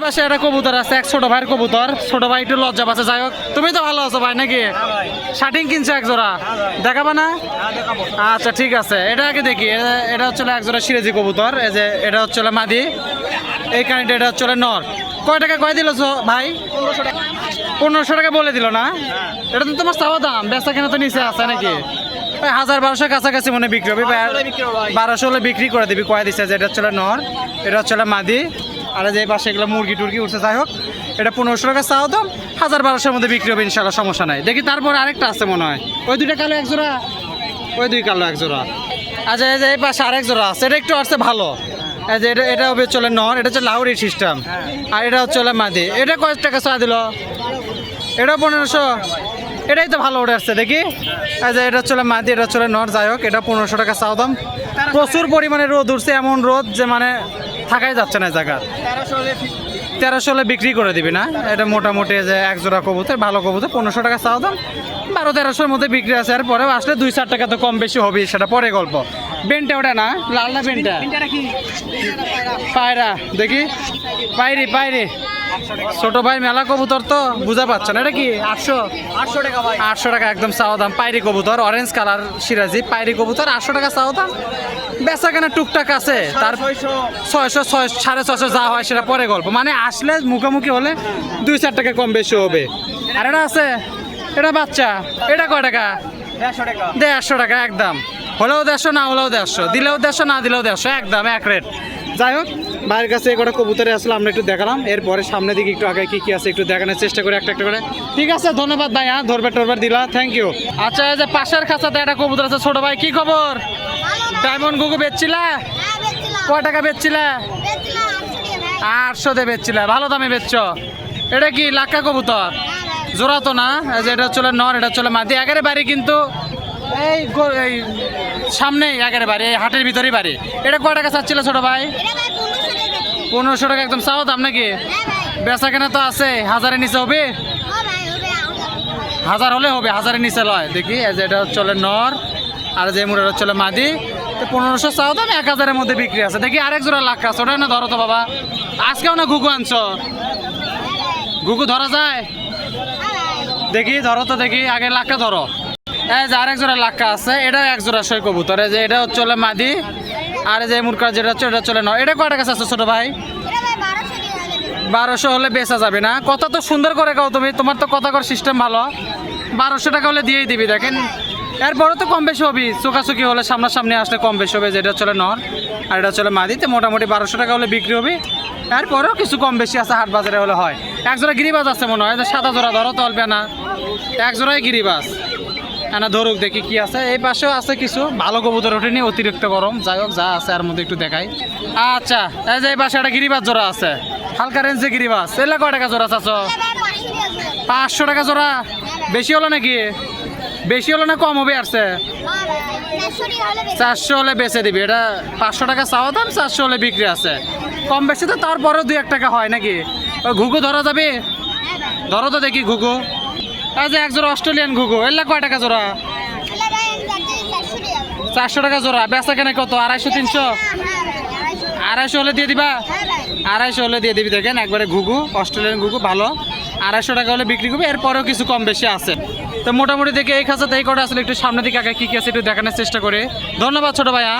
পাশে একটা কবুতর আছে এক ছোট ভাইয়ের কবুতর। ছোট ভাই একটু লজ্জা পাচ্ছে যাই হোক। তুমি তো ভালো আছো ভাই নাকি? শার্টিং কিনছো এক জোড়া দেখাবা না? আচ্ছা ঠিক আছে। এটা আগে দেখি। এটা- হচ্ছে এক জোড়া সিরেজি কবুতর। এই যে এটা হচ্ছে মাদি। এই কানিটা এটা হচ্ছে নর। কয় টাকা কয় দিল ভাই? পনেরোশো টাকা। বলে দিল না? এটা তো তোমার চাওয়া দাম। বেচা কেনা তো নিচে আছে নাকি? হাজার বারোশো কাছাকাছি মনে হয় বিক্রি হবে বারোশো হলে বিক্রি করে দিবি কয় দিছে যে এটা হচ্ছে নর এটা হচ্ছে মাদি। আর যে পাশে এগুলো মুরগি টুরগি উঠছে, যাই হোক, এটা পনেরোশো টাকা চাওয়া দাম, হাজার বারোশোর মধ্যে বিক্রি হবে ইনশাল্লাহ সমস্যা নাই। দেখি তারপর আরেকটা আছে মনে হয়। ওই দুইটা কালো, এক জোড়া? ওই দুই কালো, এক জোড়া। আচ্ছা এই যে এই পাশে আরেক জোড়া আছে, এটা একটু আসছে ভালো। যে এটা এটা হবে চলে নর, এটা হচ্ছে লাউরি সিস্টেম আর এটা হচ্ছে চলে মাদি। এটা কয় টাকা চা দিল? এটা পনেরোশো। এটাই তো ভালো উঠে আসছে, দেখি। যে এটা চলে মাদি, এটা চলে নর, যাই হোক, এটা পনেরোশো টাকা চাও দাম। প্রচুর পরিমাণে রোদ উঠছে, এমন রোদ যে মানে থাকাই যাচ্ছে না জায়গা। তেরোশো হলে বিক্রি করে দিবি না? এটা মোটামুটি যে এক জোড়া কবুতর ভালো কবুতর পনেরোশো টাকা চাও দাম। বারো তেরোশোর মধ্যে বিক্রি আছে আর পরে আসলে দুই চার টাকা তো কম বেশি হবে সেটা পরে গল্প। বেনটা ওটা না? লাল না বেনটা? পায়রা। দেখি। পাইরি পায়রি। ছোট ভাই মেলা কবুতর তো বুঝা পাচ্ছে না এটা কি আটশো? আটশো টাকা ভাই। আটশো টাকা একদম চাওয়া দাম। পায়রি কবুতর অরেঞ্জ কালার সিরাজি। পাইরি কবুতর আটশো টাকা চাওয়া দাম। বেচা কেনা টুকটাক আছে। তার ছয়শো। ছয় সাড়ে ছয়শো যা হয় সেটা পরে গল্প। মানে আসলে মুখোমুখি হলে দুই চার টাকা কম বেশি হবে। আর এটা আছে? এটা বাচ্চা। এটা কয় টাকা? দেড়শো টাকা। একদম। হলেও দেড়শো না হলেও দেড়শো। দিলেও দেড়শো না দিলেও দেড়শো। একদম এক রেট যাই হোক, ভাইয়ের কাছে কটা কবুতরে আসলে আমরা একটু দেখালাম। এরপরে সামনের দিকে একটু আগে কি কি আছে একটু দেখানোর চেষ্টা করি একটা একটা করে। ঠিক আছে, ধন্যবাদ ভাই হ্যাঁ ধরবে টরবার দিলা থ্যাংক ইউ আচ্ছা এই যে পাশের খাঁচাতে একটা কবুতর আছে ছোট ভাই, কি খবর? ডায়মন্ড গুগু বেচছিলা? কয় টাকা বেচছিলা? আটশো দিয়ে বেচছিলা, ভালো দামে বেচছ। এটা কি লাক্কা কবুতর? জোড়া তো না এটা চলে নর, এটা চলে মাদি। একেবারে বাড়ি কিন্তু এই এই সামনেই একেবারে বাড়ি এই হাটের ভিতরেই বাড়ি। এটা কয় টাকা চাচ্ছিল ছোট ভাই? পনেরোশো টাকা। একদম চাও দাম নাকি? বেচা কেনা তো আছে হাজারের নিচে হবে? হাজার হলে হবে হাজারের নিচে লয়। দেখি যে এটা চলে নর আর যে মুড়ের চলে মাদি। তো পনেরোশো চাও দাম এক হাজারের মধ্যে বিক্রি আছে। দেখি আরেক জোড়া লাখ আছে ওটা না ধরো তো বাবা। আজকেও না ঘুঘু আনছ? ঘুঘু ধরা যায়? দেখি ধরো তো দেখি আগে লাখটা ধরো। এই যে আরেক জোড়া লাক্কা আছে এটা এক জোড়া সই কবুতর। যে এটা চলে মাদি আর এই যে মুরকা যেটা হচ্ছে এটা চলে নয়। এটা কয় টাকা আছে ছোট ভাই? বারোশো হলে বেচা যাবে না। কথা তো সুন্দর করে কাও তুমি তোমার তো কথা কর সিস্টেম ভালো। বারোশো টাকা হলে দিয়েই দিবি দেখেন। এরপরে তো কম বেশি হবি। চোখাচুকি হলে সামনাসামনি আসলে কম বেশি হবে যেটা চলে নর আর এটা চলে মাদিতে মোটামুটি বারোশো টাকা হলে বিক্রি হবে। এরপরেও কিছু কম বেশি আছে হাট বাজারে হলে হয়। এক জোড়া গিরিবাজ আছে মনে হয় যে সাদা জোড়া ধরো তো অল্পে না এক জোড়াই গিরিবাজ। না ধরুক, দেখি কি আছে। এই পাশেও আছে কিছু। ভালো কবুতর ওঠেনি, অতিরিক্ত গরম। যাই হোক, যা আছে আর মধ্যে একটু দেখাই। আচ্ছা এই যে এই পাশে একটা গিরিবাজ জোড়া আছে। হালকা রেঞ্জে গিরিবাজ। এলে কয় টাকা জোড়া চাচ্ছ পাঁচশো টাকা জোড়া? বেশি হলো নাকি? বেশি হলো না কম হবে আসছে চারশো হলে বেচে দিবি। এটা পাঁচশো টাকা চাওয়া দাম, চারশো হলে বিক্রি আছে। কম বেশি তো তারপরেও দুই এক টাকা হয় নাকি? ঘুঘু ধরা যাবে? ধরো তো দেখি ঘুঘু। যে এক জোড়া অস্ট্রেলিয়ান ঘুঘু এলে কয় টাকা জোড়া? চারশো টাকা জোড়া, বেচা কেনে কত? আড়াইশো, তিনশো? আড়াইশো হলে দিয়ে দিবা? আড়াইশো হলে দিয়ে দিবি, দেখেন একবারে ঘুঘু, অস্ট্রেলিয়ান ঘুঘু, ভালো। আড়াইশো টাকা হলে বিক্রি করবি, এরপরেও কিছু কম বেশি আছে। তো মোটামুটি দেখে এই খাঁচাতে, এই কটা আসলে একটু সামনের দিকে আগে কী কী আছে একটু দেখানোর চেষ্টা করে। ধন্যবাদ ছোট ভাইয়া।